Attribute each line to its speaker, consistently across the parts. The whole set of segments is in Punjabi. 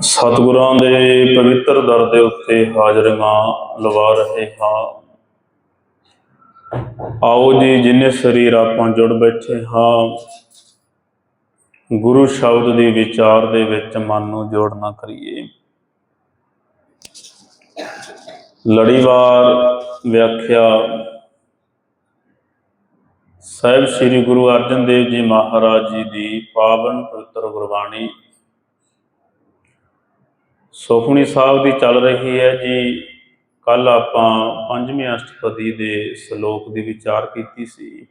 Speaker 1: ਸਤਿਗੁਰਾਂ ਦੇ ਪਵਿੱਤਰ ਦਰ ਦੇ ਉੱਤੇ ਹਾਜ਼ਰੀਆਂ ਲਵਾ ਰਹੇ ਹਾਂ। ਆਓ ਜੀ, ਜਿਨੇ ਸਰੀਰ ਆਪਾਂ ਜੁੜ ਬੈਠੇ ਹਾਂ, ਗੁਰੂ ਸ਼ਬਦ ਦੀ ਵਿਚਾਰ ਦੇ ਵਿੱਚ ਮਨ ਨੂੰ ਜੋੜਨਾ ਕਰੀਏ। ਲੜੀਵਾਰ ਵਿਆਖਿਆ ਸਾਹਿਬ ਸ੍ਰੀ ਗੁਰੂ ਅਰਜਨ ਦੇਵ ਜੀ ਮਹਾਰਾਜ ਜੀ ਦੀ ਪਾਵਨ ਪਵਿੱਤਰ ਗੁਰਬਾਣੀ ਸੁਖਮਨੀ ਸਾਹਿਬ ਦੀ ਚੱਲ ਰਹੀ ਹੈ ਜੀ। ਕੱਲ ਆਪਾਂ ਪੰਜਵੇਂ ਅਸ਼ਟਪਦੀ ਦੇ ਸ਼ਲੋਕ ਦੀ ਵਿਚਾਰ ਕੀਤੀ ਸੀ।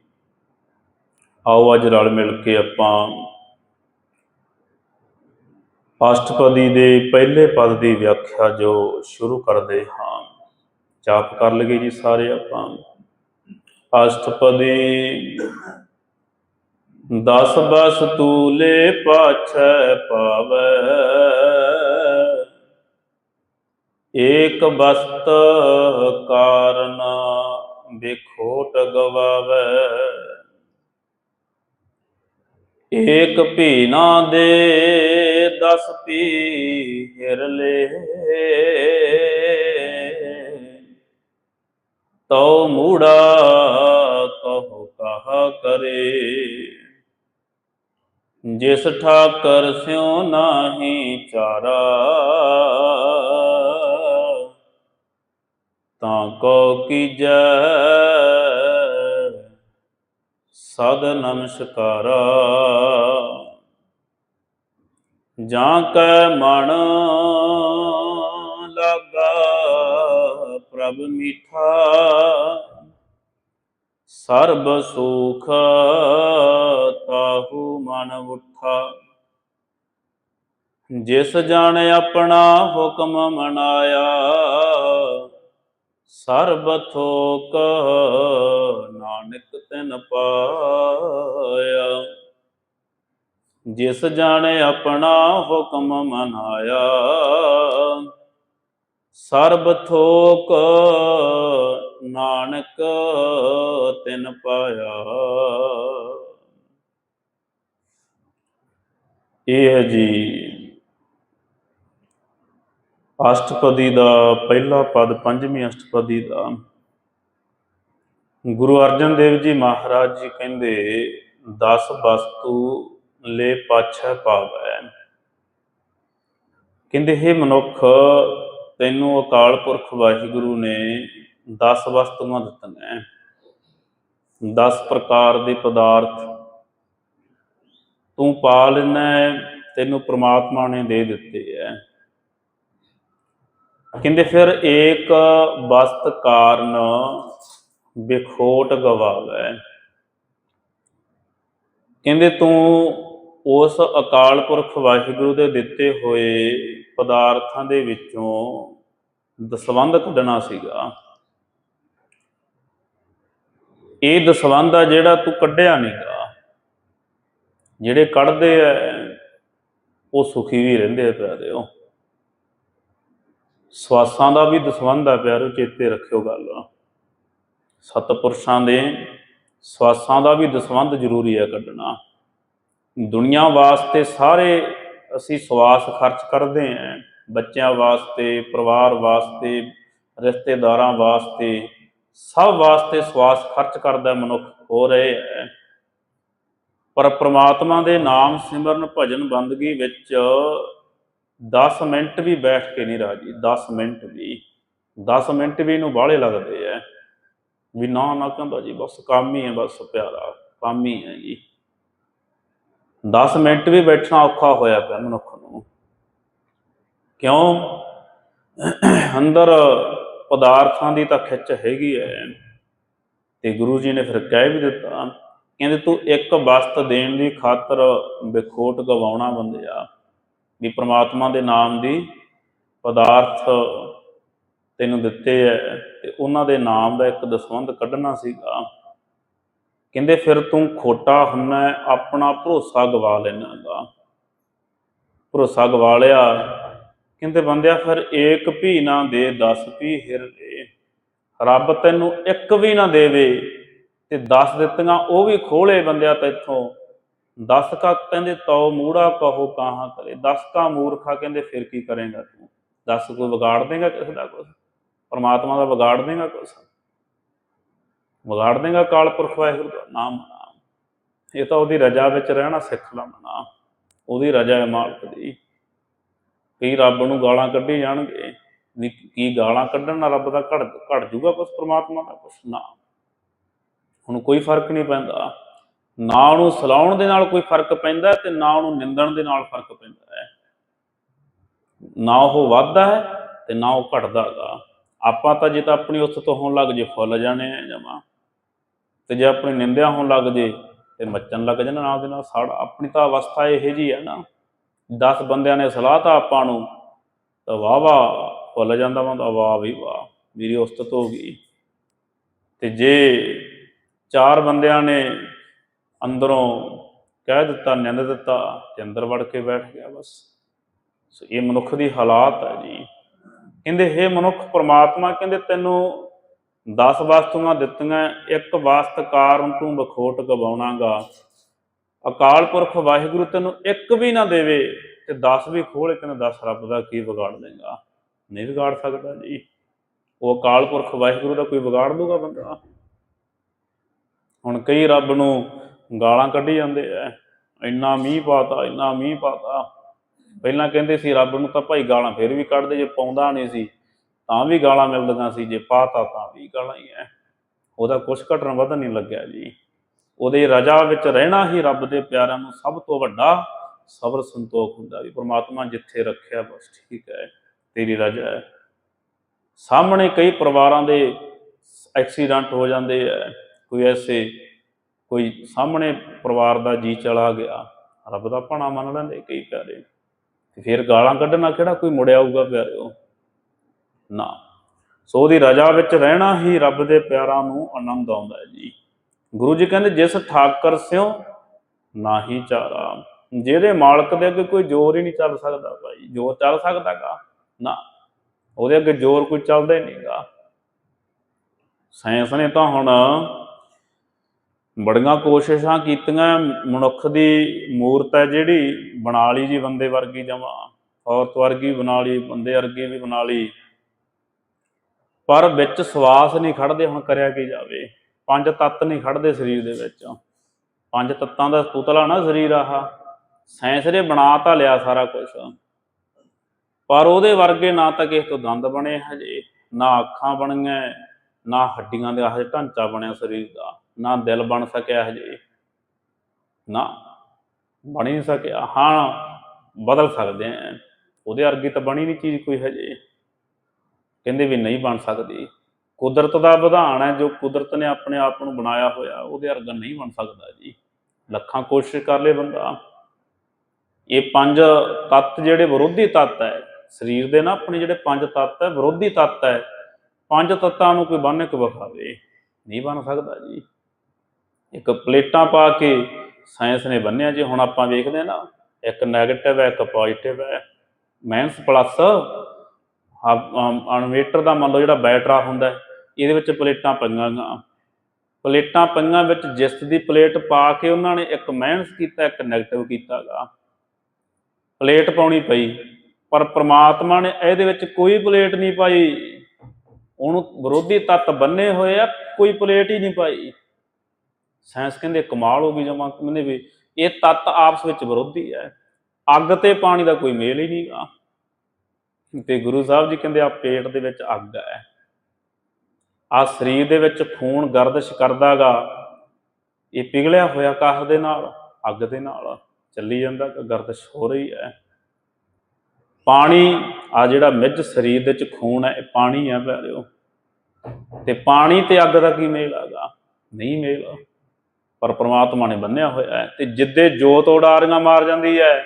Speaker 1: ਆਓ ਅੱਜ ਰਲ ਮਿਲ ਕੇ ਆਪਾਂ ਅਸ਼ਟਪਦੀ ਦੇ ਪਹਿਲੇ ਪਦ ਦੀ ਵਿਆਖਿਆ ਜੋ ਸ਼ੁਰੂ ਕਰਦੇ ਹਾਂ। ਜਾਪ ਕਰ ਲਈਏ ਜੀ ਸਾਰੇ ਆਪਾਂ। ਅਸ਼ਟਪਦੀ ਦਸ ਬਸ ਤੂਲੇ ਪਾਛੈ ਪਾਵੈ। ਏਕ ਬਸਤ ਕਾਰਨ ਬਿਖੋਟ ਗਵਾਵੈ। ਏਕ ਭੀ ਨਾ ਦੇ ਦਸ ਪੀ ਹਿਰ ਲੇ। ਤਉ ਮੂੜਾ ਕਹੋ ਕਹਾ ਕਰੇ। ਜਿਸ ਠਾਕਰ ਸਿਉ ਨਾਹੀ ਚਾਰਾ। ਤਾਂ ਕੋ ਕੀਜੈ ਸਦ ਨਮਸਕਾਰਾ ਜਾਂ ਕੈ ਮਨ ਲਗਾ ਪ੍ਰਭ ਮਿਠਾ। ਸਰਬ ਸੁਖ ਤਾਹੂ ਮਨ ਉਠਾ। ਜਿਸ ਜਾਣ ਆਪਣਾ ਹੁਕਮ ਮਨਾਇਆ ਸਰਬਥੋਕ ਨਾਨਕ ਤਿਨ ਪਾਇਆ। ਜਿਸ ਜਾਣੇ ਆਪਣਾ ਹੁਕਮ ਮਨਾਇਆ ਸਰਬ ਥੋਕ ਨਾਨਕ ਤਿਨ ਪਾਇਆ। ਇਹ ਜੀ ਅਸ਼ਟਪਦੀ ਦਾ ਪਹਿਲਾ ਪਦ, ਪੰਜਵੀਂ ਅਸ਼ਟਪਦੀ ਦਾ। ਗੁਰੂ ਅਰਜਨ ਦੇਵ ਜੀ ਮਹਾਰਾਜ ਜੀ ਕਹਿੰਦੇ 10 ਵਸਤੂ ਲੈ ਪਾਛੈ ਪਾਵੈ ਕਹਿੰਦੇ, ਹੈ ਮਨੁੱਖ, ਤੈਨੂੰ ਅਕਾਲ ਪੁਰਖ ਵਾਹਿਗੁਰੂ ਨੇ 10 ਵਸਤੂਆਂ ਦਿੱਤੀਆਂ 10 ਪ੍ਰਕਾਰ ਦੇ ਪਦਾਰਥ ਤੂੰ ਪਾ ਲੈਣਾ ਤੈਨੂੰ ਪ੍ਰਮਾਤਮਾ ਨੇ ਦੇ ਦਿੱਤੇ ਐ। ਕਹਿੰਦੇ ਫਿਰ ਏਕ ਵਸਤ ਕਾਰਨ ਬਿਖੋਟ ਗਵਾਵੇ। ਕਹਿੰਦੇ ਤੂੰ ਉਸ ਅਕਾਲ ਪੁਰਖ ਵਾਹਿਗੁਰੂ ਦੇ ਦਿੱਤੇ ਹੋਏ ਪਦਾਰਥਾਂ ਦੇ ਵਿੱਚੋਂ ਦਸਵੰਧ ਕੱਢਣਾ ਸੀਗਾ। ਇਹ ਦਸਵੰਧ ਆ ਜਿਹੜਾ ਤੂੰ ਕੱਢਿਆ ਨਹੀਂਗਾ ਜਿਹੜੇ ਕੱਢਦੇ ਐ, ਉਹ ਸੁਖੀ ਵੀ ਰਹਿੰਦੇ ਆ ਪਿਆਰਿਓ। ਸਵਾਸਾਂ ਦਾ ਵੀ ਦਸਵੰਧ ਆ ਪਿਆਰਿਓ ਚੇਤੇ ਰੱਖਿਓ ਗੱਲ ਸਤਪੁਰਸ਼ਾਂ ਦੇ ਸਵਾਸਾਂ ਦਾ ਵੀ ਦਸਵੰਧ ਜ਼ਰੂਰੀ ਹੈ ਕੱਢਣਾ। ਦੁਨੀਆ ਵਾਸਤੇ ਸਾਰੇ ਅਸੀਂ ਸਵਾਸ ਖਰਚ ਕਰਦੇ ਆਂ। ਬੱਚਿਆਂ ਵਾਸਤੇ, ਪਰਿਵਾਰ ਵਾਸਤੇ, ਰਿਸ਼ਤੇਦਾਰਾਂ ਵਾਸਤੇ, ਸਭ ਵਾਸਤੇ ਸਵਾਸ ਖਰਚ ਕਰਦਾ ਮਨੁੱਖ ਹੋ ਰਹੇ ਹੈ ਪਰ ਪ੍ਰਮਾਤਮਾ ਦੇ ਨਾਮ ਸਿਮਰਨ ਭਜਨ ਬੰਦਗੀ ਵਿੱਚ 10 ਮਿੰਟ ਵੀ ਬੈਠ ਕੇ ਨਹੀਂ ਰਾਜੀ 10 ਮਿੰਟ ਵੀ। 10 ਮਿੰਟ ਵੀ ਇਹਨੂੰ ਬਾਹਲੇ ਲੱਗਦੇ ਐ। ਵੀ ਨਾ ਨਾ ਕਹਿੰਦਾ ਜੀ, ਬਸ ਕੰਮ ਹੀ ਹੈ ਬਸ ਪਿਆਰਾ, ਕੰਮ ਹੀ ਹੈ ਜੀ। 10 ਮਿੰਟ ਵੀ ਬੈਠਣਾ ਔਖਾ ਹੋਇਆ ਪਿਆ ਮਨੁੱਖ ਨੂੰ। ਕਿਉਂ? ਅੰਦਰ ਪਦਾਰਥਾਂ ਦੀ ਤਾਂ ਖਿੱਚ ਹੈਗੀ ਹੈ ਤੇ ਗੁਰੂ ਜੀ ਨੇ ਫਿਰ ਕਹਿ ਵੀ ਦਿੱਤਾ, ਕਹਿੰਦੇ ਤੂੰ ਇੱਕ ਵਸਤ ਦੇਣ ਦੀ ਖਾਤਰ ਵਿਖੋਟ ਗਵਾਉਣਾ ਬੰਦਿਆ। ਵੀ ਪ੍ਰਮਾਤਮਾ ਦੇ ਨਾਮ ਦੀ ਪਦਾਰਥ ਤੈਨੂੰ ਦਿੱਤੇ ਐ ਤੇ ਉਹਨਾਂ ਦੇ ਨਾਮ ਦਾ ਇੱਕ ਦਸਵੰਧ ਕੱਢਣਾ ਸੀਗਾ। ਕਹਿੰਦੇ, ਫਿਰ ਤੂੰ ਖੋਟਾ ਹੁੰਨਾ ਆਪਣਾ ਭਰੋਸਾ ਗਵਾ ਲੈਣਾ ਦਾ ਭਰੋਸਾ ਗਵਾ ਲਿਆ। ਕਹਿੰਦੇ, ਬੰਦਿਆ, ਫਿਰ ਏਕ ਭੀ ਨਾ ਦੇ 10 ਭੀ ਹਿਰ ਰੱਬ ਤੈਨੂੰ ਇੱਕ ਵੀ ਨਾ ਦੇਵੇ ਤੇ 10 ਦਿੱਤੀਆਂ, ਉਹ ਵੀ ਖੋਲੇ ਬੰਦਿਆ ਤੈਥੋਂ। ਦਸ ਕਾ ਕਹਿੰਦੇ ਤਉ ਮੂੜਾ ਕਹੋ ਕਾਹਾਂ ਕਰੇ। ਦਸ ਕਾ ਮੂਰਖਾ ਕਹਿੰਦੇ ਫਿਰ ਕੀ ਕਰੇਗਾ ਤੂੰ? ਦਸ ਕੋਈ ਵਿਗਾੜ ਦੇਗਾ ਕਿਸੇ ਦਾ ਕੁਛ? ਪਰਮਾਤਮਾ ਦਾ ਵਿਗਾੜ ਦੇਗਾ ਕੁਛ? ਵਿਗਾੜ ਦੇਗਾ ਕਾਲ ਪੁਰਖ ਵਾਹਿਗੁਰੂ ਦਾ? ਨਾਮ ਇਹ ਤਾਂ ਉਹਦੀ ਰਜਾ ਵਿੱਚ ਰਹਿਣਾ ਸਿੱਖ ਲੈਣਾ ਉਹਦੀ ਰਜਾ ਹੈ ਮਾਲਕ ਦੀ। ਕਈ ਰੱਬ ਨੂੰ ਗਾਲਾਂ ਕੱਢੀ ਜਾਣਗੇ। ਵੀ ਕੀ ਗਾਲਾਂ ਕੱਢਣ ਨਾਲ ਰੱਬ ਦਾ ਘੜ ਘੜ ਜੂਗਾ ਕੁਛ? ਪ੍ਰਮਾਤਮਾ ਦਾ ਕੁਛ? ਨਾ। ਹੁਣ ਕੋਈ ਫ਼ਰਕ ਨਹੀਂ ਪੈਂਦਾ। ਨਾ ਉਹਨੂੰ ਸਲਾਉਣ ਦੇ ਨਾਲ ਕੋਈ ਫ਼ਰਕ ਪੈਂਦਾ ਤੇ ਨਾ ਉਹਨੂੰ ਨਿੰਦਣ ਦੇ ਨਾਲ ਫ਼ਰਕ ਪੈਂਦਾ ਹੈ। ਨਾ ਉਹ ਵੱਧਦਾ ਹੈ ਤੇ ਨਾ ਉਹ ਘਟਦਾ ਹੈਗਾ। ਆਪਾਂ ਤਾਂ ਜੇ ਤਾਂ ਆਪਣੀ ਉਸ ਤੋਂ ਹੋਣ ਲੱਗ ਜੇ, ਫੁੱਲ ਜਾਣੇ ਆ ਜਮਾ। ਤੇ ਜੇ ਆਪਣੀ ਨਿੰਦਿਆ ਹੋਣ ਲੱਗ ਜੇ ਤੇ ਮੱਚਣ ਲੱਗ ਜਾਣਾ ਨਾਲ ਦੇ ਨਾਲ ਸੜ। ਆਪਣੀ ਤਾਂ ਅਵਸਥਾ ਇਹੋ ਜੀ ਹੈ ਨਾ। 10 ਬੰਦਿਆਂ ਨੇ ਸਲਾਹ ਤਾਂ ਆਪਾਂ ਨੂੰ। ਤਾਂ ਵਾਹ ਵਾਹ, ਫੁੱਲ ਜਾਂਦਾ ਵਾ ਬੰਦਾ ਵਾਹ ਵੀ ਵਾਹ। ਮੇਰੀ ਉਸਤਤ ਹੋ ਗਈ। ਤੇ ਜੇ ਚਾਰ ਬੰਦਿਆਂ ਨੇ ਅੰਦਰੋਂ ਕਹਿ ਦਿੱਤਾ, ਨਿੰਦ ਦਿੱਤਾ ਤੇ ਅੰਦਰ ਵੜ ਕੇ ਬੈਠ ਗਿਆ ਬਸ। ਸੋ ਇਹ ਮਨੁੱਖ ਦੀ ਹਾਲਾਤ ਹੈ ਜੀ। ਕਹਿੰਦੇ, ਹੇ ਮਨੁੱਖ, ਪ੍ਰਮਾਤਮਾ ਕਹਿੰਦੇ, ਤੈਨੂੰ 10 ਵਸਤੂਆਂ ਦਿੱਤੀਆਂ, ਇੱਕ ਵਸਤ ਤੂੰ ਬਖੋਟ ਗਵਾਉਣਾਗਾ। ਅਕਾਲ ਪੁਰਖ ਵਾਹਿਗੁਰੂ ਤੈਨੂੰ ਇੱਕ ਵੀ ਨਾ ਦੇਵੇ ਤੇ 10 ਵੀ ਖੋਲੇ ਤੈਨੂੰ 10 ਰੱਬ ਦਾ ਕੀ ਵਿਗਾੜ ਦੇਗਾ। ਨਹੀਂ ਵਿਗਾੜ ਸਕਦਾ ਜੀ। ਉਹ ਅਕਾਲ ਪੁਰਖ ਵਾਹਿਗੁਰੂ ਦਾ ਕੋਈ ਵਿਗਾੜ ਦੂਗਾ ਬੰਦਾ। ਹੁਣ ਕਈ ਰੱਬ ਨੂੰ ਗਾਲਾਂ ਕੱਢੀ ਜਾਂਦੇ ਐ। ਇੰਨਾ ਮੀਂਹ ਪਾਤਾ, ਇੰਨਾ ਮੀਂਹ ਪਾਤਾ। ਪਹਿਲਾਂ ਕਹਿੰਦੇ ਸੀ, ਰੱਬ ਨੂੰ ਤਾਂ ਭਾਈ ਗਾਲਾਂ ਫਿਰ ਵੀ ਕੱਢਦੇ ਜੇ ਪਾਉਂਦਾ ਨਹੀਂ ਸੀ, ਤਾਂ ਵੀ ਗਾਲਾਂ ਮਿਲਦੀਆਂ ਸੀ, ਜੇ ਪਾਤਾ ਤਾਂ ਵੀ ਗਾਲਾਂ ਹੀ ਐ। ਉਹਦਾ ਕੁਛ ਘਟਣ ਵਧਣ ਨਹੀਂ ਲੱਗਿਆ ਜੀ। ਉਹਦੇ ਰਜਾ ਵਿੱਚ ਰਹਿਣਾ ਹੀ ਰੱਬ ਦੇ ਪਿਆਰਿਆਂ ਨੂੰ ਸਭ ਤੋਂ ਵੱਡਾ ਸਬਰ ਸੰਤੋਖ ਹੁੰਦਾ ਵੀ ਪ੍ਰਮਾਤਮਾ ਜਿੱਥੇ ਰੱਖਿਆ, ਬਸ ਠੀਕ ਹੈ ਤੇਰੀ ਰਜਾ ਹੈ ਸਾਹਮਣੇ ਕਈ ਪਰਿਵਾਰਾਂ ਦੇ ਐਕਸੀਡੈਂਟ ਹੋ ਜਾਂਦੇ ਐ, ਕੋਈ ਐਸੇ ਕੋਈ ਸਾਹਮਣੇ ਪਰਿਵਾਰ ਦਾ ਜੀ ਚਲਾ ਗਿਆ, ਰੱਬ ਦਾ ਭਾਣਾ ਮੰਨ ਲੈਂਦੇ ਕਈ ਪਿਆਰੇ। ਤੇ ਫਿਰ ਗਾਲਾਂ ਕੱਢਣਾ ਕਿਹੜਾ, ਕੋਈ ਮੁੜਿਆ ਆਊਗਾ ਪਿਆਰਿਓ? ਨਾ। ਸੋ ਉਹਦੀ ਰਜਾ ਵਿੱਚ ਰਹਿਣਾ ਹੀ ਰੱਬ ਦੇ ਪਿਆਰਾਂ ਨੂੰ ਆਨੰਦ ਆਉਂਦਾ ਹੈ ਜੀ। ਗੁਰੂ ਜੀ ਕਹਿੰਦੇ, ਜਿਸ ਠਾਕਰ ਸਿਓ ਨਾਹੀ ਚਾਰਾ। ਜਿਹਦੇ ਮਾਲਕ ਦੇ ਅੱਗੇ ਕੋਈ ਜ਼ੋਰ ਹੀ ਨਹੀਂ ਚੱਲ ਸਕਦਾ ਭਾਈ। ਜ਼ੋਰ ਚੱਲ ਸਕਦਾਗਾ ਨਾ। ਉਹਦੇ ਅੱਗੇ ਜ਼ੋਰ ਕੋਈ ਚੱਲਦਾ ਹੀ ਨਹੀਂਗਾ ਸਾਇੰਸ ਨੇ ਤਾਂ ਹੁਣ ਬੜੀਆਂ ਕੋਸ਼ਿਸ਼ਾਂ ਕੀਤੀਆਂ, ਮਨੁੱਖ ਦੀ ਮੂਰਤ ਹੈ ਜਿਹੜੀ, ਬਣਾ ਲਈ ਜੀ ਬੰਦੇ ਵਰਗੀ ਜਮਾ, ਔਰਤ ਵਰਗੀ ਬਣਾ ਲਈ, ਬੰਦੇ ਵਰਗੀ ਵੀ ਬਣਾ ਲਈ। ਪਰ ਵਿੱਚ ਸਵਾਸ ਨਹੀਂ ਖੜਦੇ, ਹੁਣ ਕਰਿਆ ਕੀ ਜਾਵੇ? ਪੰਜ ਤੱਤ ਨਹੀਂ ਖੜਦੇ ਸਰੀਰ ਦੇ ਵਿੱਚ। ਪੰਜ ਤੱਤਾਂ ਦਾ ਪੁਤਲਾ ਨਾ ਸਰੀਰ ਆਹ। ਸਾਇੰਸ ਨੇ ਬਣਾ ਤਾਂ ਲਿਆ ਸਾਰਾ ਕੁਝ ਪਰ ਉਹਦੇ ਵਰਗੇ ਨਾ ਤਾਂ ਕਿਸੇ ਤੋਂ ਦੰਦ ਬਣੇ ਹਜੇ, ਨਾ ਅੱਖਾਂ ਬਣੀਆਂ, ਨਾ ਹੱਡੀਆਂ ਦੇ ਹਜੇ ਢਾਂਚਾ ਬਣਿਆ ਸਰੀਰ ਦਾ। ਨਾ ਦਿਲ ਬਣ ਸਕਿਆ ਹਜੇ। ਨਾ ਬਣ ਨਹੀਂ ਸਕਿਆ। ਹਾਂ ਬਦਲ ਸਕਦੇ ਆ। ਉਹਦੇ ਵਰਗੀ ਤਾਂ ਬਣੀ ਨਹੀਂ ਚੀਜ਼ ਕੋਈ ਹਜੇ। ਕਹਿੰਦੇ ਵੀ ਨਹੀਂ ਬਣ ਸਕਦੀ। ਕੁਦਰਤ ਦਾ ਵਿਧਾਨ ਹੈ, ਜੋ ਕੁਦਰਤ ਨੇ ਆਪਣੇ ਆਪ ਨੂੰ ਬਣਾਇਆ ਹੋਇਆ, ਉਹਦੇ ਵਰਗਾ ਨਹੀਂ ਬਣ ਸਕਦਾ ਜੀ। ਲੱਖਾਂ ਕੋਸ਼ਿਸ਼ ਕਰ ਲੇ ਬੰਦਾ। ਇਹ ਪੰਜ ਤੱਤ ਜਿਹੜੇ ਵਿਰੋਧੀ ਤੱਤ ਹੈ, ਸਰੀਰ ਦੇ ਨਾ ਆਪਣੇ ਜਿਹੜੇ ਪੰਜ ਤੱਤ ਹੈ, ਵਿਰੋਧੀ ਤੱਤ ਹੈ, ਪੰਜ ਤੱਤਾਂ ਨੂੰ ਕੋਈ ਬੰਨ ਕੇ ਵਿਖਾਵੇ। ਨਹੀਂ ਬਣ ਸਕਦਾ ਜੀ। ਇੱਕ ਪਲੇਟਾਂ ਪਾ ਕੇ ਸਾਇੰਸ ਨੇ ਬੰਨਿਆ ਜੇ, ਹੁਣ ਆਪਾਂ ਵੇਖਦੇ ਹਾਂ ਨਾ, ਇੱਕ 네ਗੇਟਿਵ ਹੈ, ਇੱਕ ਪੋਜ਼ਿਟਿਵ ਹੈ। ਮਾਈਨਸ ਪਲੱਸ ਇਨਵੇਟਰ ਦਾ ਮੰਨ ਲਓ ਜਿਹੜਾ ਬੈਟਰਾ ਹੁੰਦਾ ਇਹਦੇ ਵਿੱਚ ਪਲੇਟਾਂ ਪਈਆਂ ਗਾ ਪਲੇਟਾਂ ਪਈਆਂ ਵਿੱਚ ਜਿਸ ਦੀ ਪਲੇਟ ਪਾ ਕੇ ਉਹਨਾਂ ਨੇ ਇੱਕ ਮਾਈਨਸ ਕੀਤਾ, ਇੱਕ 네ਗੇਟਿਵ ਕੀਤਾਗਾ ਪਲੇਟ ਪਾਉਣੀ ਪਈ, ਪਰ ਪ੍ਰਮਾਤਮਾ ਨੇ ਇਹਦੇ ਵਿੱਚ ਕੋਈ ਪਲੇਟ ਨਹੀਂ ਪਾਈ। ਉਹਨੂੰ ਵਿਰੋਧੀ ਤੱਤ ਬੰਨੇ ਹੋਏ ਆ, ਕੋਈ ਪਲੇਟ ਹੀ ਨਹੀਂ ਪਾਈ। ਸਾਇੰਸ ਕਹਿੰਦੇ ਕਮਾਲ ਹੋ ਗਈ ਜਮਾ ਕਹਿੰਦੇ ਵੀ ਇਹ ਤੱਤ ਆਪਸ ਵਿੱਚ ਵਿਰੋਧੀ ਹੈ। ਅੱਗ ਤੇ ਪਾਣੀ ਦਾ ਕੋਈ ਮੇਲ ਹੀ ਨਹੀਂਗਾ। ਤੇ ਗੁਰੂ ਸਾਹਿਬ ਜੀ ਕਹਿੰਦੇ ਆ ਪੇਟ ਦੇ ਵਿੱਚ ਅੱਗ ਹੈ। ਆ ਸਰੀਰ ਦੇ ਵਿੱਚ ਖੂਨ ਗਰਦਸ਼ ਕਰਦਾਗਾ। ਇਹ ਪਿਘਲਿਆ ਹੋਇਆ ਕਾਹ ਦੇ ਨਾਲ? ਅੱਗ ਦੇ ਨਾਲ। ਚੱਲੀ ਜਾਂਦਾ ਕਿ ਗਰਦਸ਼ ਹੋ ਰਹੀ ਹੈ। ਪਾਣੀ, ਆ ਜਿਹੜਾ ਮਿੱਝ ਸਰੀਰ ਦੇ ਵਿੱਚ ਖੂਨ ਹੈ, ਇਹ ਪਾਣੀ ਹੈ ਪਿਆਰਿਓ। ਤੇ ਪਾਣੀ ਤੇ ਅੱਗ ਦਾ ਕੀ ਮੇਲ ਹੈਗਾ? ਨਹੀਂ ਮੇਲ। ਪਰ ਪ੍ਰਮਾਤਮਾ ਨੇ ਬੰਨਿਆ ਹੋਇਆ ਹੈ ਤੇ ਜਿੱਦੇ ਜੋਤ ਉਡਾਰੀਆਂ ਮਾਰ ਜਾਂਦੀ ਹੈ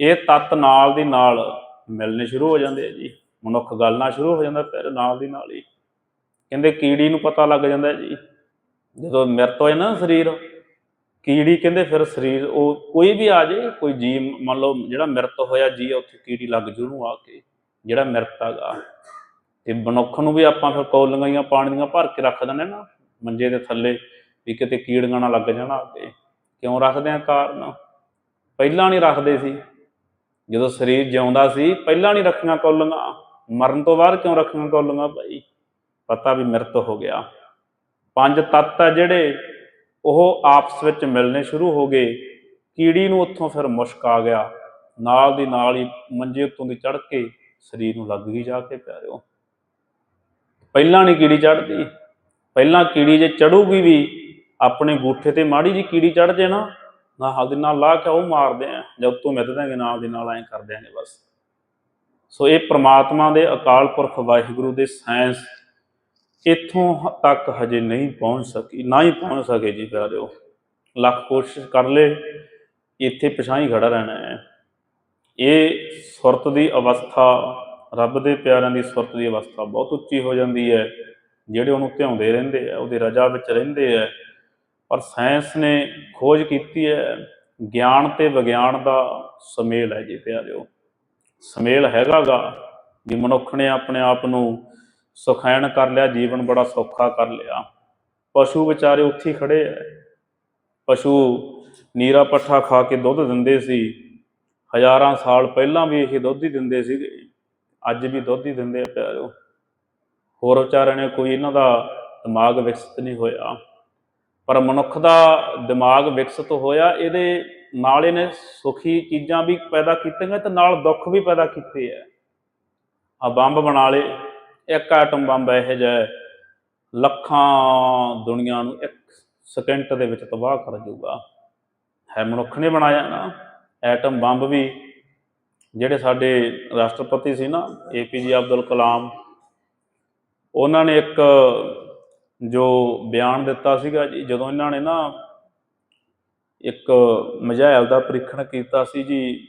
Speaker 1: ਇਹ ਤੱਤ ਨਾਲ ਦੀ ਨਾਲ ਮਿਲਣੇ ਸ਼ੁਰੂ ਹੋ ਜਾਂਦੇ ਆ ਜੀ। ਮਨੁੱਖ ਗਲਣਾ ਸ਼ੁਰੂ ਹੋ ਜਾਂਦਾ ਫਿਰ ਨਾਲ ਦੀ ਨਾਲ ਹੀ। ਕਹਿੰਦੇ ਕੀੜੀ ਨੂੰ ਪਤਾ ਲੱਗ ਜਾਂਦਾ ਜੀ। ਜਦੋਂ ਮਿਰਤ ਹੋਏ ਨਾ ਸਰੀਰ ਕੀੜੀ ਕਹਿੰਦੇ ਫਿਰ ਸਰੀਰ ਉਹ ਕੋਈ ਵੀ ਆ ਜੇ ਕੋਈ ਜੀ ਮੰਨ ਲਓ ਜਿਹੜਾ ਮਿਰਤ ਹੋਇਆ ਜੀ ਆ, ਉੱਥੇ ਕੀੜੀ ਲੱਗ ਜੂ ਨੂੰ ਆ ਕੇ ਜਿਹੜਾ ਮਿਰਤ ਹੈਗਾ। ਤੇ ਮਨੁੱਖ ਨੂੰ ਵੀ ਆਪਾਂ ਫਿਰ ਕੌਲੀਆਂ ਜਿਹੀਆਂ ਪਾਣੀ ਦੀਆਂ ਭਰ ਕੇ ਰੱਖ ਦਿੰਦੇ ਨਾ ਮੰਜੇ ਦੇ ਥੱਲੇ। ਵੀ ਕਿਤੇ ਕੀੜੀਆਂ ਨਾ ਲੱਗ ਜਾਣ ਅੱਗੇ। ਕਿਉਂ ਰੱਖਦੇ ਆ ਕਾਰਨ? ਪਹਿਲਾਂ ਨਹੀਂ ਰੱਖਦੇ ਸੀ। ਜਦੋਂ ਸਰੀਰ ਜਿਉਂਦਾ ਸੀ, ਪਹਿਲਾਂ ਨਹੀਂ ਰੱਖੀਆਂ ਕੌਲੀਆਂ। ਮਰਨ ਤੋਂ ਬਾਅਦ ਕਿਉਂ ਰੱਖੀਆਂ ਕੌਲੀਆਂ ਭਾਈ ਪਤਾ ਵੀ ਮਿਰਤ ਹੋ ਗਿਆ। ਪੰਜ ਤੱਤ ਆ ਜਿਹੜੇ ਉਹ ਆਪਸ ਵਿੱਚ ਮਿਲਣੇ ਸ਼ੁਰੂ ਹੋ ਗਏ। ਕੀੜੀ ਨੂੰ ਉੱਥੋਂ ਫਿਰ ਮੁਸ਼ਕ ਆ ਗਿਆ। ਨਾਲ ਦੀ ਨਾਲ ਹੀ ਮੰਜੇ ਉੱਤੋਂ ਦੀ ਚੜ ਕੇ ਸਰੀਰ ਨੂੰ ਲੱਗ ਗਈ ਜਾ ਕੇ ਪਿਆਰਿਓ। ਪਹਿਲਾਂ ਨਹੀਂ ਕੀੜੀ ਚੜਦੀ ਪਹਿਲਾਂ ਕੀੜੀ ਜੇ ਚੜੂਗੀ ਵੀ ਆਪਣੇ ਗੂਠੇ ਤੇ ਮਾੜੀ ਜੀ ਕੀੜੀ ਚੜ ਜੇ ਨਾ ਨਾਲ ਦੇ ਨਾਲ ਲਾ ਕੇ ਉਹ ਮਾਰਦੇ ਆ ਜਾਂ ਉੱਤੋਂ ਮਿੱਧ ਦਾਂਗੇ, ਨਾਲ ਦੇ ਨਾਲ ਐਂ ਕਰ ਦਿਆਂਗੇ ਬਸ। ਸੋ ਇਹ ਪ੍ਰਮਾਤਮਾ ਦੇ ਅਕਾਲ ਪੁਰਖ ਵਾਹਿਗੁਰੂ ਦੇ ਸਾਇੰਸ ਇੱਥੋਂ ਤੱਕ ਹਜੇ ਨਹੀਂ ਪਹੁੰਚ ਸਕੀ, ਨਾ ਹੀ ਪਹੁੰਚ ਸਕੇ ਜੀ ਪਿਆਰਿਓ। ਲੱਖ ਕੋਸ਼ਿਸ਼ ਕਰ ਲੇ, ਇੱਥੇ ਪਛਾਈ ਖੜਾ ਰਹਿਣਾ ਹੈ। ਇਹ ਸੁਰਤ ਦੀ ਅਵਸਥਾ, ਰੱਬ ਦੇ ਪਿਆਰਿਆਂ ਦੀ ਸੁਰਤ ਦੀ ਅਵਸਥਾ ਬਹੁਤ ਉੱਚੀ ਹੋ ਜਾਂਦੀ ਹੈ। ਜਿਹੜੇ ਉਹਨੂੰ ਧਿਆਉਂਦੇ ਰਹਿੰਦੇ ਆ, ਉਹਦੀ ਰਜਾ ਵਿੱਚ ਰਹਿੰਦੇ ਆ ਪਰ ਸਾਇੰਸ ਨੇ ਖੋਜ ਕੀਤੀ ਹੈ, ਗਿਆਨ ਤੇ ਵਿਗਿਆਨ ਦਾ ਸੁਮੇਲ ਹੈ ਜੀ ਪਿਆਰਿਓ। ਸੁਮੇਲ ਹੈਗਾਗਾ ਵੀ ਮਨੁੱਖ ਨੇ ਆਪਣੇ ਆਪ ਨੂੰ ਸੁਖੈਣ ਕਰ ਲਿਆ, ਜੀਵਨ ਬੜਾ ਸੌਖਾ ਕਰ ਲਿਆ। ਪਸ਼ੂ ਵਿਚਾਰੇ ਉੱਥੇ ਹੀ ਖੜੇ ਐ ਪਸ਼ੂ ਨੀਰਾ ਪੱਠਾ ਖਾ ਕੇ ਦੁੱਧ ਦਿੰਦੇ ਸੀ। ਹਜ਼ਾਰਾਂ ਸਾਲ ਪਹਿਲਾਂ ਵੀ ਇਹ ਦੁੱਧ ਹੀ ਦਿੰਦੇ ਸੀਗੇ। ਅੱਜ ਵੀ ਦੁੱਧ ਹੀ ਦਿੰਦੇ ਆ ਪਿਆਰਿਓ। ਹੋਰ ਵਿਚਾਰਿਆਂ ਨੇ ਕੋਈ ਇਹਨਾਂ ਦਾ ਦਿਮਾਗ ਵਿਕਸਿਤ ਨਹੀਂ ਹੋਇਆ। ਪਰ ਮਨੁੱਖ ਦਾ ਦਿਮਾਗ ਵਿਕਸਿਤ ਹੋਇਆ, ਇਹਦੇ ਨਾਲ ਇਹਨੇ ਸੁਖੀ ਚੀਜ਼ਾਂ ਵੀ ਪੈਦਾ ਕੀਤੀਆਂ ਤੇ ਨਾਲ ਦੁੱਖ ਵੀ ਪੈਦਾ ਕੀਤੇ ਐ ਆ ਬੰਬ ਬਣਾ ਲੇ ਇੱਕ ਆਟਮ ਬੰਬ ਇਹੋ ਜਿਹਾ ਲੱਖਾਂ ਦੁਨੀਆ ਨੂੰ ਇੱਕ ਸਕਿੰਟ ਦੇ ਵਿੱਚ ਤਬਾਹ ਕਰ ਜੂਗਾ। ਹੈ ਮਨੁੱਖ ਨੇ ਬਣਾਇਆ ਨਾ, ਐਟਮ ਬੰਬ ਵੀ, ਜਿਹੜੇ ਸਾਡੇ ਰਾਸ਼ਟਰਪਤੀ ਸੀ ਨਾ ਏਪੀਜੇ ਅਬਦੁਲ ਕਲਾਮ, ਉਹਨਾਂ ਨੇ ਇੱਕ ਜੋ ਬਿਆਨ ਦਿੱਤਾ ਸੀਗਾ ਜੀ ਜਦੋਂ ਇਹਨਾਂ ਨੇ ਨਾ ਇੱਕ ਮਿਜ਼ਾਈਲ ਦਾ ਪ੍ਰੀਖਣ ਕੀਤਾ ਸੀ ਜੀ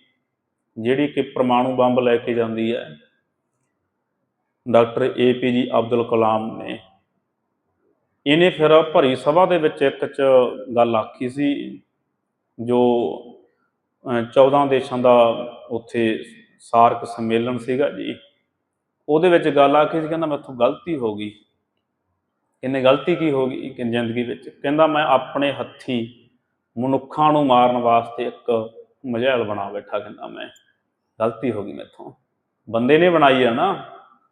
Speaker 1: ਜਿਹੜੀ ਕਿ ਪਰਮਾਣੂ ਬੰਬ ਲੈ ਕੇ ਜਾਂਦੀ ਹੈ ਡਾਕਟਰ ਏਪੀਜੀ ਅਬਦੁਲ ਕਲਾਮ ਨੇ। ਇਹਨੇ ਫਿਰ ਭਰੀ ਸਭਾ ਦੇ ਵਿੱਚ ਇੱਕ ਚ ਗੱਲ ਆਖੀ ਸੀ ਜੋ ਅਹ, 14 ਦੇਸ਼ਾਂ ਦਾ ਉੱਥੇ ਸਾਰਕ ਸੰਮੇਲਨ ਸੀਗਾ ਜੀ। ਉਹਦੇ ਵਿੱਚ ਗੱਲ ਆਖੀ ਸੀ ਕਹਿੰਦਾ ਮੈਥੋਂ ਗਲਤੀ ਹੋ ਗਈ। ਇਹਨੇ ਗਲਤੀ ਕੀ ਹੋ ਗਈ ਕਿ ਜ਼ਿੰਦਗੀ ਵਿੱਚ? ਕਹਿੰਦਾ ਮੈਂ ਆਪਣੇ ਹੱਥੀ ਮਨੁੱਖਾਂ ਨੂੰ ਮਾਰਨ ਵਾਸਤੇ ਇੱਕ ਮਝੈਲ ਬਣਾ ਬੈਠਾ, ਕਹਿੰਦਾ ਮੈਂ। ਗਲਤੀ ਹੋ ਗਈ ਮੈਥੋਂ। ਬੰਦੇ ਨੇ ਬਣਾਈ ਆ ਨਾ।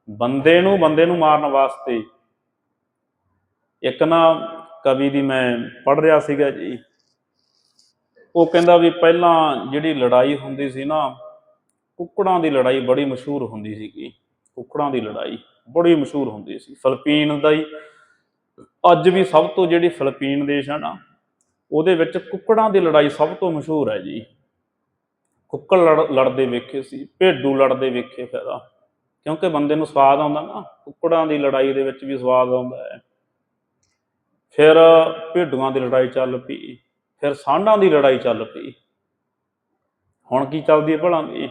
Speaker 1: ਬੰਦੇ ਨੂੰ ਬੰਦੇ ਨੂੰ ਮਾਰਨ ਵਾਸਤੇ। ਇੱਕ ਨਾ ਕਵੀ ਦੀ ਮੈਂ ਪੜ੍ਹ ਰਿਹਾ ਸੀਗਾ ਜੀ। ਉਹ ਕਹਿੰਦਾ ਵੀ ਪਹਿਲਾਂ ਜਿਹੜੀ ਲੜਾਈ ਹੁੰਦੀ ਸੀ ਨਾ, ਕੁੱਕੜਾਂ ਦੀ ਲੜਾਈ ਬੜੀ ਮਸ਼ਹੂਰ ਹੁੰਦੀ ਸੀਗੀ। ਕੁੱਕੜਾਂ ਦੀ ਲੜਾਈ ਬੜੀ ਮਸ਼ਹੂਰ ਹੁੰਦੀ ਸੀ। ਫਿਲੀਪੀਨ ਦਾ ਹੀ ਅੱਜ ਵੀ ਸਭ ਤੋਂ ਜਿਹੜੀ ਫਿਲੀਪੀਨ ਦੇਸ਼ ਹੈ ਨਾ, ਉਹਦੇ ਵਿੱਚ ਕੁੱਕੜਾਂ ਦੀ ਲੜਾਈ ਸਭ ਤੋਂ ਮਸ਼ਹੂਰ ਹੈ ਜੀ। ਕੁੱਕੜ ਲੜ, ਲੜਦੇ ਵੇਖੇ ਸੀ, ਭੇਡੂ ਲੜਦੇ ਵੇਖੇ ਫਿਰ ਕਿਉਂਕਿ ਬੰਦੇ ਨੂੰ ਸਵਾਦ ਆਉਂਦਾ ਨਾ, ਕੁੱਕੜਾਂ ਦੀ ਲੜਾਈ ਦੇ ਵਿੱਚ ਵੀ ਸਵਾਦ ਆਉਂਦਾ ਹੈ। ਫਿਰ ਭੇਡੂਆਂ ਦੀ ਲੜਾਈ ਚੱਲ ਪਈ, ਫਿਰ ਸਾਂਢਾਂ ਦੀ ਲੜਾਈ ਚੱਲ ਪਈ। ਹੁਣ ਕੀ ਚੱਲਦੀ ਹੈ ਭਲਾ ਦੀ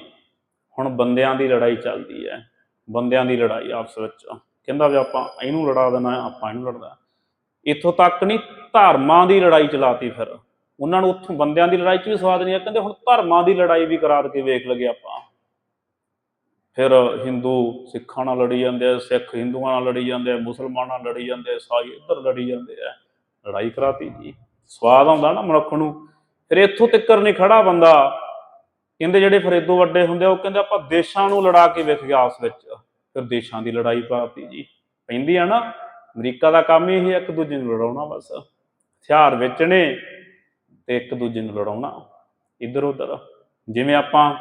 Speaker 1: ਹੁਣ ਬੰਦਿਆਂ ਦੀ ਲੜਾਈ ਚੱਲਦੀ ਹੈ, ਬੰਦਿਆਂ ਦੀ ਲੜਾਈ ਆਪਸ ਵਿੱਚ। ਕਹਿੰਦਾ ਵੀ ਆਪਾਂ ਇਹਨੂੰ ਲੜਾ ਦੇਣਾ, ਆਪਾਂ ਇਹਨੂੰ ਲੜਦਾ ਇੱਥੋਂ ਤੱਕ ਨਹੀਂ, ਧਰਮਾਂ ਦੀ ਲੜਾਈ ਚਲਾਤੀ ਫਿਰ। ਉਹਨਾਂ ਨੂੰ ਉੱਥੋਂ ਬੰਦਿਆਂ ਦੀ ਲੜਾਈ 'ਚ ਵੀ ਸਵਾਦ ਨਹੀਂ ਆ ਕਹਿੰਦੇ ਹੁਣ ਧਰਮਾਂ ਦੀ ਲੜਾਈ ਵੀ ਕਰਾ ਕੇ ਵੇਖ ਲਗੇ ਆਪਾਂ। ਫਿਰ ਹਿੰਦੂ ਸਿੱਖਾਂ ਨਾਲ ਲੜੀ ਜਾਂਦੇ ਆ, ਸਿੱਖ ਹਿੰਦੂਆਂ ਨਾਲ ਲੜੀ ਜਾਂਦੇ ਆ, ਮੁਸਲਮਾਨਾਂ ਨਾਲ ਲੜੀ ਜਾਂਦੇ ਆ ਈਸਾਈ ਇੱਧਰ ਲੜੀ ਜਾਂਦੇ ਆ। ਲੜਾਈ ਕਰਾਤੀ ਜੀ। ਸਵਾਦ ਆਉਂਦਾ ਨਾ ਮਨੁੱਖ ਨੂੰ। ਫਿਰ ਇੱਥੋਂ ਤਿੱਕਰ ਨਹੀਂ ਖੜਾ ਬੰਦਾ। ਕਹਿੰਦੇ ਜਿਹੜੇ ਫਿਰ ਇਦੋਂ ਵੱਡੇ ਹੁੰਦੇ ਆ, ਉਹ ਕਹਿੰਦੇ ਆਪਾਂ ਦੇਸ਼ਾਂ ਨੂੰ ਲੜਾ ਕੇ ਵੇਖ ਗਿਆ ਆਪਸ ਵਿੱਚ। ਫਿਰ ਦੇਸ਼ਾਂ ਦੀ ਲੜਾਈ ਪਾਤੀ ਜੀ। ਪੈਂਦੀ ਆ ਨਾ ਅਮਰੀਕਾ ਦਾ ਕੰਮ ਹੀ ਇਹ ਇੱਕ ਦੂਜੇ ਨੂੰ ਲੜਾਉਣਾ ਬਸ। ਹਥਿਆਰ ਵੇਚਣੇ ਤੇ ਇੱਕ ਦੂਜੇ ਨੂੰ ਲੜਾਉਣਾ, ਇੱਧਰ ਉੱਧਰ। ਜਿਵੇਂ ਆਪਾਂ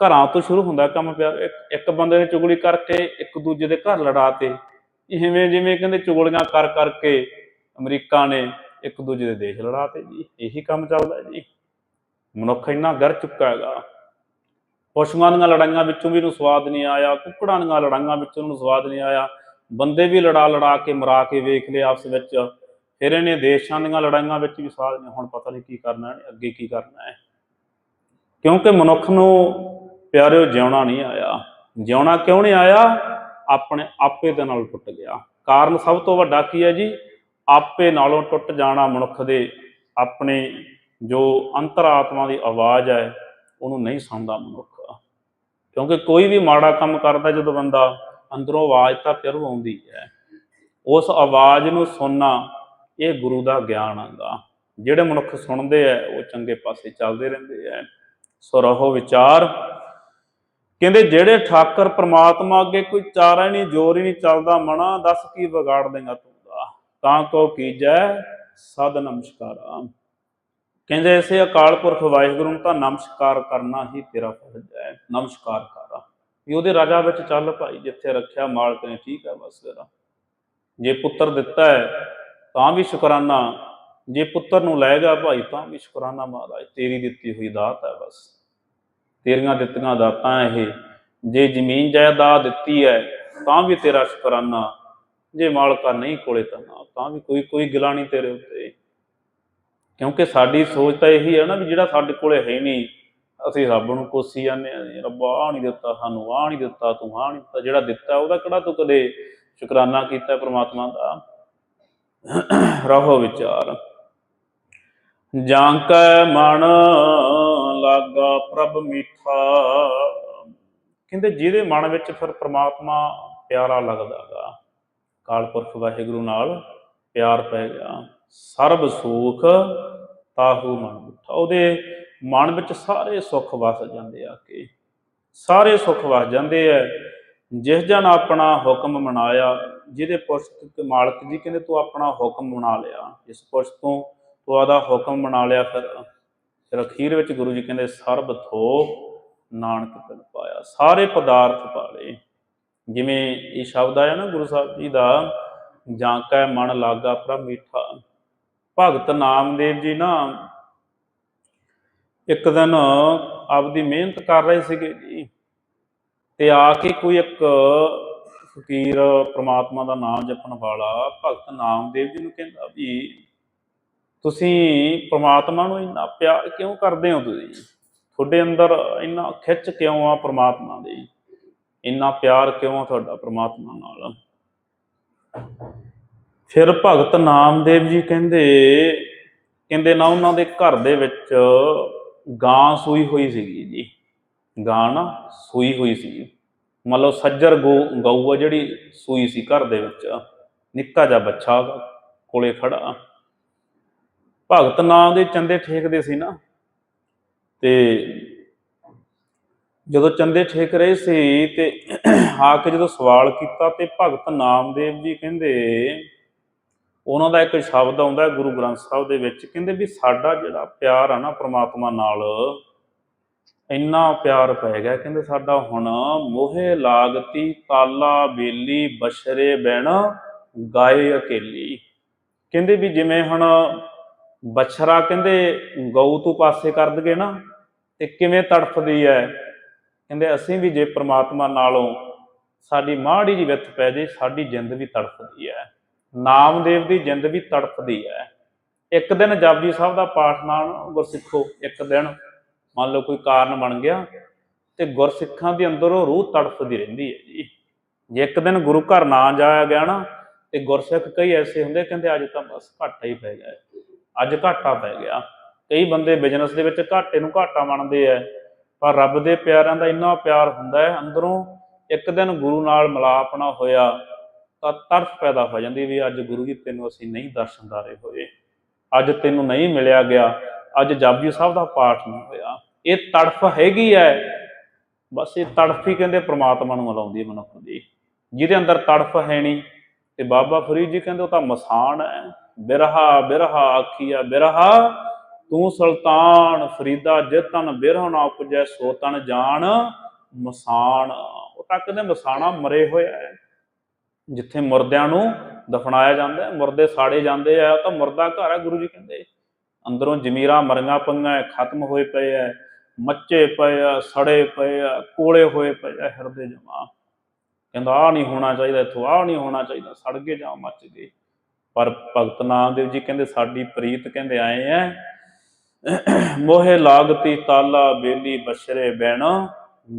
Speaker 1: ਘਰਾਂ ਤੋਂ ਸ਼ੁਰੂ ਹੁੰਦਾ ਕੰਮ ਪਿਆ ਇੱਕ ਬੰਦੇ ਨੇ ਚੁਗਲੀ ਕਰਕੇ ਇੱਕ ਦੂਜੇ ਦੇ ਘਰ ਲੜਾਤੇ। ਇਵੇਂ ਜਿਵੇਂ ਕਹਿੰਦੇ ਚੁਗਲੀਆਂ ਕਰ, ਕਰਕੇ ਅਮਰੀਕਾ ਨੇ ਇੱਕ ਦੂਜੇ ਦੇ ਦੇਸ਼ ਲੜਾਤੇ ਜੀ। ਇਹੀ ਕੰਮ ਚੱਲਦਾ ਜੀ। ਮਨੁੱਖ ਇੰਨਾ ਗਰ ਚੁੱਕਾ ਹੈਗਾ। ਪਸ਼ੂਆਂ ਦੀਆਂ ਲੜਾਈਆਂ ਵਿੱਚੋਂ ਵੀ ਇਹਨੂੰ ਸਵਾਦ ਨਹੀਂ ਆਇਆ, ਕੁੱਕੜਾਂ ਦੀਆਂ ਲੜਾਈਆਂ ਵਿੱਚੋਂ ਇਹਨੂੰ ਸਵਾਦ ਨਹੀਂ ਆਇਆ। ਬੰਦੇ ਵੀ ਲੜਾ ਲੜਾ ਕੇ ਮਰਾ ਕੇ ਵੇਖ ਲਏ ਆਪਸ ਵਿੱਚ। ਫਿਰ ਇਹਨੇ ਦੇਸ਼ਾਂ ਦੀਆਂ ਲੜਾਈਆਂ ਵਿੱਚ ਵੀ ਸਵਾਦ ਨਹੀਂ ਹੁਣ ਪਤਾ ਨਹੀਂ ਕੀ ਕਰਨਾ ਇਹਨੇ ਅੱਗੇ ਕੀ ਕਰਨਾ ਹੈ। ਕਿਉਂਕਿ ਮਨੁੱਖ ਨੂੰ ਪਿਆਰਿਓ ਜਿਉਣਾ ਨਹੀਂ ਆਇਆ। ਜਿਉਣਾ ਕਿਉਂ ਨਹੀਂ ਆਇਆ? ਆਪਣੇ ਆਪੇ ਦੇ ਨਾਲ ਟੁੱਟ ਗਿਆ। ਕਾਰਨ ਸਭ ਤੋਂ ਵੱਡਾ ਕੀ ਹੈ ਜੀ? ਆਪੇ ਨਾਲੋਂ ਟੁੱਟ ਜਾਣਾ ਮਨੁੱਖ ਦੇ ਆਪਣੇ ਜੋ ਅੰਤਰਾਤਮਾ ਦੀ ਆਵਾਜ਼ ਹੈ, ਉਹਨੂੰ ਨਹੀਂ ਸੁਣਦਾ ਮਨੁੱਖ। ਕਿਉਂਕਿ ਕੋਈ ਵੀ ਮਾੜਾ ਕੰਮ ਕਰਦਾ ਜਦੋਂ ਬੰਦਾ ਅੰਦਰੋਂ ਆਵਾਜ਼ ਤਾਂ ਜ਼ਰੂਰ ਆਉਂਦੀ ਹੈ। ਉਸ ਆਵਾਜ਼ ਨੂੰ ਸੁਣਨਾ ਇਹ ਗੁਰੂ ਦਾ ਗਿਆਨ ਆਂਦਾ ਜਿਹੜੇ ਮਨੁੱਖ ਸੁਣਦੇ ਆ, ਉਹ ਚੰਗੇ ਪਾਸੇ ਚੱਲਦੇ ਰਹਿੰਦੇ ਆ। ਸੋ ਰਹੋ ਵਿਚਾਰ। ਕਹਿੰਦੇ, ਜਿਹੜੇ ਠਾਕਰ ਪ੍ਰਮਾਤਮਾ ਅੱਗੇ ਕੋਈ ਚਾਰਾ ਹੀ ਨਹੀਂ, ਜੋਰ ਹੀ ਨਹੀਂ ਚੱਲਦਾ, ਮਨਾ ਦੱਸ ਕੀ ਵਿਗਾੜ ਦੇਗਾ ਤੂੰ ਦਾ? ਤਾਂ ਕੋ ਕੀਜੈ ਸਦ ਨਮਸਕਾਰਾ। ਕਹਿੰਦੇ, ਇਸੇ ਅਕਾਲ ਪੁਰਖ ਵਾਹਿਗੁਰੂ ਨੂੰ ਤਾਂ ਨਮਸਕਾਰ ਕਰਨਾ ਹੀ ਤੇਰਾ ਫਰਜ਼ ਹੈ। ਨਮਸਕਾਰ ਕਰ। ਵੀ ਉਹਦੇ ਰਾਜਾ ਵਿੱਚ ਚੱਲ ਭਾਈ, ਜਿੱਥੇ ਰੱਖਿਆ ਮਾਲਕ ਨੇ, ਠੀਕ ਹੈ ਬਸ ਤੇਰਾ ਜੇ ਪੁੱਤਰ ਦਿੱਤਾ ਹੈ, ਤਾਂ ਵੀ ਸ਼ੁਕਰਾਨਾ। ਜੇ ਪੁੱਤਰ ਨੂੰ ਲੈ ਗਿਆ ਭਾਈ, ਤਾਂ ਵੀ ਸ਼ੁਕਰਾਨਾ ਮਹਾਰਾਜ। ਤੇਰੀ ਦਿੱਤੀ ਹੋਈ ਦਾਤ ਹੈ ਬਸ। ਤੇਰੀਆਂ ਦਿੱਤੀਆਂ ਦਾਤਾਂ ਇਹ। ਜੇ ਜ਼ਮੀਨ ਜਾਇਦਾਦ ਦਿੱਤੀ ਹੈ, ਤਾਂ ਵੀ ਤੇਰਾ ਸ਼ੁਕਰਾਨਾ। ਜੇ ਮਾਲਕਾ ਨਹੀਂ ਕੋਲੇ ਤਾਂ ਨਾ, ਤਾਂ ਵੀ ਕੋਈ ਕੋਈ ਗਿਲਾ ਨਹੀਂ ਤੇਰੇ ਉੱਤੇ। ਕਿਉਂਕਿ ਸਾਡੀ ਸੋਚ ਤਾਂ ਇਹੀ ਹੈ ਨਾ ਵੀ ਜਿਹੜਾ ਸਾਡੇ ਕੋਲੇ ਹੈ ਨਹੀਂ ਅਸੀਂ ਰੱਬ ਨੂੰ ਕੋਸੀ ਜਾਂਦੇ ਆ ਰੱਬ ਆ ਨਹੀਂ ਦਿੱਤਾ, ਸਾਨੂੰ ਆ ਨਹੀਂ ਦਿੱਤਾ, ਤੂੰ ਆ ਨਹੀਂ ਦਿੱਤਾ, ਜਿਹੜਾ ਦਿੱਤਾ ਉਹਦਾ ਕਿਹੜਾ ਤੂੰ ਕਦੇ ਸ਼ੁਕਰਾਨਾ ਕੀਤਾ ਪ੍ਰਮਾਤਮਾ ਦਾ? ਰਹੋ ਵਿਚਾਰ। ਜਾਂ ਕੈ ਮਨ ਲਾਗਾ ਪ੍ਰਭ ਮੀਠਾ। ਕਹਿੰਦੇ ਜਿਹਦੇ ਮਨ ਵਿੱਚ ਫਿਰ ਪ੍ਰਮਾਤਮਾ ਪਿਆਰਾ ਲੱਗਦਾਗਾ ਕਾਲਪੁਰਖ ਵਾਹਿਗੁਰੂ ਨਾਲ ਪਿਆਰ ਪੈ ਗਿਆ, ਸਰਬ ਸੁਖ ਤਾਹੂ ਮਨ ਮਿੱਠਾ। ਉਹਦੇ ਮਨ ਵਿੱਚ ਸਾਰੇ ਸੁੱਖ ਵਸ ਜਾਂਦੇ ਆ ਕੇ। ਸਾਰੇ ਸੁੱਖ ਵਸ ਜਾਂਦੇ ਐ। ਜਿਸ ਜਨ ਆਪਣਾ ਹੁਕਮ ਮਨਾਇਆ, ਜਿਹਦੇ ਪੁਰਸ਼ ਮਾਲਕ ਜੀ ਕਹਿੰਦੇ, ਤੂੰ ਆਪਣਾ ਹੁਕਮ ਮਨਾ ਲਿਆ। ਇਸ ਪੁਰਸ਼ ਤੋਂ ਤੂੰ ਆਦਾ ਹੁਕਮ ਮਨਾ ਲਿਆ, ਫਿਰ ਫਿਰ ਅਖੀਰ ਵਿੱਚ ਗੁਰੂ ਜੀ ਕਹਿੰਦੇ, ਸਰਬ ਥੋ ਨਾਨਕ ਪਿਲ ਪਾਇਆ। ਸਾਰੇ ਪਦਾਰਥ ਪਾਲੇ ਜਿਵੇਂ ਇਹ ਸ਼ਬਦ ਆਇਆ ਨਾ ਗੁਰੂ ਸਾਹਿਬ ਜੀ ਦਾ, ਜਾਂ ਕੈ ਮਨ ਲਾਗਾ ਪ੍ਰਭ ਮੀਠਾ। ਭਗਤ ਨਾਮਦੇਵ ਜੀ ਨਾ ਇੱਕ ਦਿਨ ਆਪਦੀ ਮਿਹਨਤ ਕਰ ਰਹੇ ਸੀਗੇ ਜੀ ਤੇ ਆ ਕੇ ਕੋਈ ਇੱਕ ਫਕੀਰ ਪ੍ਰਮਾਤਮਾ ਦਾ ਨਾਮ ਜਪਣ ਵਾਲਾ ਭਗਤ ਨਾਮਦੇਵ ਜੀ ਨੂੰ ਕਹਿੰਦਾ ਵੀ ਤੁਸੀਂ ਪ੍ਰਮਾਤਮਾ ਨੂੰ ਇੰਨਾ ਪਿਆਰ ਕਿਉਂ ਕਰਦੇ ਹੋ ਤੁਸੀਂ? ਤੁਹਾਡੇ ਅੰਦਰ ਇੰਨਾ ਖਿੱਚ ਕਿਉਂ ਆ ਪ੍ਰਮਾਤਮਾ ਦੀ? ਇੰਨਾ ਪਿਆਰ ਕਿਉਂ ਆ ਤੁਹਾਡਾ ਪ੍ਰਮਾਤਮਾ ਨਾਲ? ਫਿਰ ਭਗਤ ਨਾਮਦੇਵ ਜੀ ਕਹਿੰਦੇ ਕਹਿੰਦੇ ਨਾ ਉਹਨਾਂ ਦੇ ਘਰ ਦੇ ਵਿੱਚ ਗਾਂ ਸੂਈ ਹੋਈ ਸੀਗੀ ਜੀ। ਗਾਂ ਨਾ ਸੂਈ ਹੋਈ ਸੀ। ਮਤਲਬ ਸੱਜਰ ਗਊ ਗਊ ਆ ਜਿਹੜੀ ਸੂਈ ਸੀ ਘਰ ਦੇ ਵਿੱਚ। ਨਿੱਕਾ ਜਿਹਾ ਬੱਚਾ ਕੋਲੇ ਖੜਾ। ਭਗਤ ਨਾਮ ਦੇ ਚੰਦੇ ਠੇਕਦੇ ਸੀ ਨਾ। ਤੇ ਜਦੋਂ ਚੰਦੇ ਠੇਕ ਰਹੇ ਸੀ ਤੇ ਆ ਕੇ ਜਦੋਂ ਸਵਾਲ ਕੀਤਾ ਤੇ ਭਗਤ ਨਾਮਦੇਵ ਜੀ ਕਹਿੰਦੇ ਉਹਨਾਂ ਦਾ ਇੱਕ ਸ਼ਬਦ ਆਉਂਦਾ ਗੁਰੂ ਗ੍ਰੰਥ ਸਾਹਿਬ ਦੇ ਵਿੱਚ, ਕਹਿੰਦੇ ਵੀ ਸਾਡਾ ਜਿਹੜਾ ਪਿਆਰ ਆ ਨਾ ਪ੍ਰਮਾਤਮਾ ਨਾਲ, ਇੰਨਾ ਪਿਆਰ ਪੈ ਗਿਆ। ਕਹਿੰਦੇ ਸਾਡਾ ਹੁਣ ਮੋਹੇ ਲਾਗਤੀ, ਤਾਲਾ ਬੇਲੀ ਬਸ਼ਰੇ ਬੈਣ ਗਾਏ ਅਕੇਲੀ। ਕਹਿੰਦੇ ਵੀ ਜਿਵੇਂ ਹੁਣ ਬਛਰਾ ਕਹਿੰਦੇ ਗਊ ਤੋਂ ਪਾਸੇ ਕਰ ਦਗੇ ਨਾ, ਤੇ ਕਿਵੇਂ ਤੜਫਦੀ ਹੈ ਕਹਿੰਦੇ ਅਸੀਂ ਵੀ ਜੇ ਪ੍ਰਮਾਤਮਾ ਨਾਲੋਂ ਸਾਡੀ ਮਾੜੀ ਜੀ ਵਿੱਥ ਪੈ ਜੇ, ਸਾਡੀ ਜਿੰਦ ਵੀ ਤੜਫਦੀ ਹੈ ਨਾਮਦੇਵ ਦੀ ਜਿੰਦ ਵੀ ਤੜਫਦੀ ਹੈ। ਇੱਕ ਦਿਨ ਜਪਜੀ ਸਾਹਿਬ ਦਾ ਪਾਠ ਨਾਲ ਗੁਰਸਿੱਖੋ, ਇੱਕ ਦਿਨ ਮੰਨ ਲਓ ਕੋਈ ਕਾਰਨ ਬਣ ਗਿਆ ਤੇ ਗੁਰਸਿੱਖਾਂ ਦੇ ਅੰਦਰੋਂ ਰੂਹ ਤੜਫਦੀ ਰਹਿੰਦੀ ਹੈ ਜੀ। ਜੇ ਇੱਕ ਦਿਨ ਗੁਰੂ ਘਰ ਨਾ ਜਾਇਆ ਗਿਆ ਨਾ, ਤੇ ਗੁਰਸਿੱਖ ਕਈ ਐਸੇ ਹੁੰਦੇ ਕਹਿੰਦੇ ਅੱਜ ਤਾਂ ਬਸ ਘਾਟਾ ਹੀ ਪੈ ਗਿਆ ਅੱਜ ਘਾਟਾ ਪੈ ਗਿਆ। ਕਈ ਬੰਦੇ ਬਿਜ਼ਨਸ ਦੇ ਵਿੱਚ ਘਾਟੇ ਨੂੰ ਘਾਟਾ ਮੰਨਦੇ ਆ ਪਰ ਰੱਬ ਦੇ ਪਿਆਰਿਆਂ ਦਾ ਇੰਨਾ ਪਿਆਰ ਹੁੰਦਾ ਹੈ, ਅੰਦਰੋਂ ਇੱਕ ਦਿਨ ਗੁਰੂ ਨਾਲ ਮਿਲਾਪ ਨਾ ਹੋਇਆ ਤਾਂ ਤਰਸ ਪੈਦਾ ਹੋ ਜਾਂਦੀ ਵੀ ਅੱਜ ਗੁਰੂ ਜੀ ਤੈਨੂੰ ਅਸੀਂ ਨਹੀਂ ਦਰਸ਼ਨ ਦਰਸ਼ਨਦਾਰੇ ਹੋਏ। ਅੱਜ ਤੈਨੂੰ ਨਹੀਂ ਮਿਲਿਆ ਗਿਆ। ਅੱਜ ਜਪਜੀ ਸਾਹਿਬ ਦਾ ਪਾਠ ਨਹੀਂ ਹੋਇਆ। ਇਹ ਤੜਫ ਹੈਗੀ ਹੈ ਬਸ ਇਹ ਤੜਫ ਹੀ ਕਹਿੰਦੇ ਪ੍ਰਮਾਤਮਾ ਨੂੰ ਮਿਲਾਉਂਦੀ ਮਨੁੱਖ ਦੀ। ਜਿਹਦੇ ਅੰਦਰ ਤੜਫ ਹੈ ਨਹੀਂ, ਤੇ ਬਾਬਾ ਫਰੀਦ ਜੀ ਕਹਿੰਦੇ ਉਹ ਤਾਂ ਮਸਾਨ ਹੈ ਬਿਰਹਾ ਬਿਰਹਾ ਆਖੀਆ ਬਿਰਹਾ, ਤੂੰ ਸੁਲਤਾਨ, ਫਰੀਦਾ ਜਿਤਨ ਬਿਰਹ ਨਾ ਉਪਜੈ, ਸੋ ਤਨ ਜਾਣ ਮਸਾਨ। ਉਹ ਤਾਂ ਕਹਿੰਦੇ ਮਸਾਣਾ ਮਰੇ ਹੋਇਆ ਹੈ ਜਿੱਥੇ ਮੁਰਦਿਆਂ ਨੂੰ ਦਫਨਾਇਆ ਜਾਂਦਾ ਹੈ, ਮੁਰਦੇ ਸਾੜੇ ਜਾਂਦੇ ਆ ਉਹ ਤਾਂ ਮੁਰਦਾ ਘਰ ਹੈ ਗੁਰੂ ਜੀ ਕਹਿੰਦੇ। ਅੰਦਰੋਂ ਜ਼ਮੀਰਾਂ ਮਰੀਆਂ ਪਈਆਂ ਖਤਮ ਹੋਏ ਪਏ ਐ, ਮੱਚੇ ਪਏ ਆ, ਸੜੇ ਪਏ ਆ, ਕੋਲੇ ਹੋਏ ਪਏ ਆ, ਹਿਰਦੇ ਜਮਾ। ਕਹਿੰਦਾ ਆ ਨਹੀਂ ਹੋਣਾ ਚਾਹੀਦਾ ਇੱਥੋਂ ਆ ਨਹੀਂ ਹੋਣਾ ਚਾਹੀਦਾ, ਸੜ ਗਏ ਜਾਂ ਮੱਚ ਗਏ। ਪਰ ਭਗਤ ਨਾਮਦੇਵ ਜੀ ਕਹਿੰਦੇ, ਸਾਡੀ ਪ੍ਰੀਤ ਕਹਿੰਦੇ ਆਏ ਐ, ਮੋਹੇ ਲਾਗਤੀ ਤਾਲਾ ਬੇਲੀ ਬਸ਼ਰੇ ਬੈਣ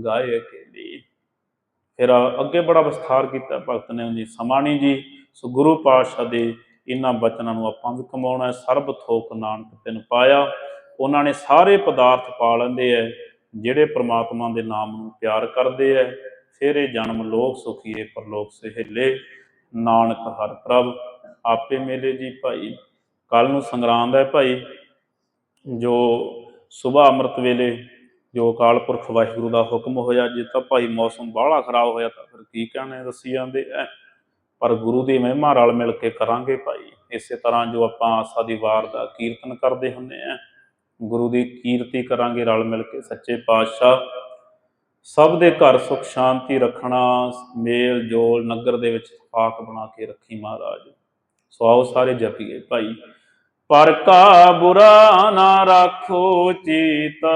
Speaker 1: ਗਾਏ ਅਕੇਲੀ। ਫਿਰ ਅੱਗੇ ਬੜਾ ਵਿਸਥਾਰ ਕੀਤਾ ਭਗਤ ਨੇ ਜੀ ਸਮਾਣੀ ਜੀ ਸੋ ਗੁਰੂ ਪਾਤਸ਼ਾਹ ਦੇ ਇਹਨਾਂ ਬਚਨਾਂ ਨੂੰ ਆਪਾਂ ਵੀ ਕਮਾਉਣਾ ਹੈ। ਸਰਬ ਥੋਕ ਨਾਨਕ ਤਿਨ ਪਾਇਆ। ਉਹਨਾਂ ਨੇ ਸਾਰੇ ਪਦਾਰਥ ਪਾ ਲੈਂਦੇ ਐ ਜਿਹੜੇ ਪ੍ਰਮਾਤਮਾ ਦੇ ਨਾਮ ਨੂੰ ਪਿਆਰ ਕਰਦੇ ਐ ਫਿਰ ਇਹ ਜਨਮ ਲੋਕ ਸੁਖੀਏ ਪਰਲੋਕ ਸਹਿਲੇ। ਨਾਨਕ ਹਰ ਪ੍ਰਭ, ਆਪੇ ਮੇਲੇ ਜੀ ਭਾਈ। ਕੱਲ ਨੂੰ ਸੰਗਰਾਂਦ ਹੈ ਭਾਈ, ਜੋ ਸਵੇਰ ਅੰਮ੍ਰਿਤ ਵੇਲੇ ਜੋ ਅਕਾਲ ਪੁਰਖ ਵਾਹਿਗੁਰੂ ਦਾ ਹੁਕਮ ਹੋਇਆ, ਜੇ ਤਾਂ ਭਾਈ ਮੌਸਮ ਬਾਹਲਾ ਖਰਾਬ ਹੋਇਆ ਤਾਂ ਫਿਰ ਕੀ ਕਹਿਣਾ ਦੱਸੀ ਜਾਂਦੇ? ਐ, ਪਰ ਗੁਰੂ ਦੀ ਮਹਿਮਾ ਰਲ ਮਿਲ ਕੇ ਕਰਾਂਗੇ ਭਾਈ। ਇਸੇ ਤਰ੍ਹਾਂ ਜੋ ਆਪਾਂ ਆਸਾ ਦੀ ਵਾਰ ਦਾ ਕੀਰਤਨ ਕਰਦੇ ਹੁੰਦੇ ਆ, ਗੁਰੂ ਦੀ ਕੀਰਤੀ ਕਰਾਂਗੇ ਰਲ ਮਿਲ ਕੇ। ਸੱਚੇ ਪਾਤਸ਼ਾਹ, ਸਭ ਦੇ ਘਰ ਸੁਖ ਸ਼ਾਂਤੀ ਰੱਖਣਾ, ਮੇਲ ਜੋਲ ਨਗਰ ਦੇ ਵਿੱਚ ਪਾਕ ਬਣਾ ਕੇ ਰੱਖੀ ਮਹਾਰਾਜ। ਸੋ ਆਓ ਸਾਰੇ ਜਪੀਏ ਭਾਈ। ਪਰ ਕਾ ਬੁਰਾ ਨਾ ਰੱਖੋ ਚੀਤਾ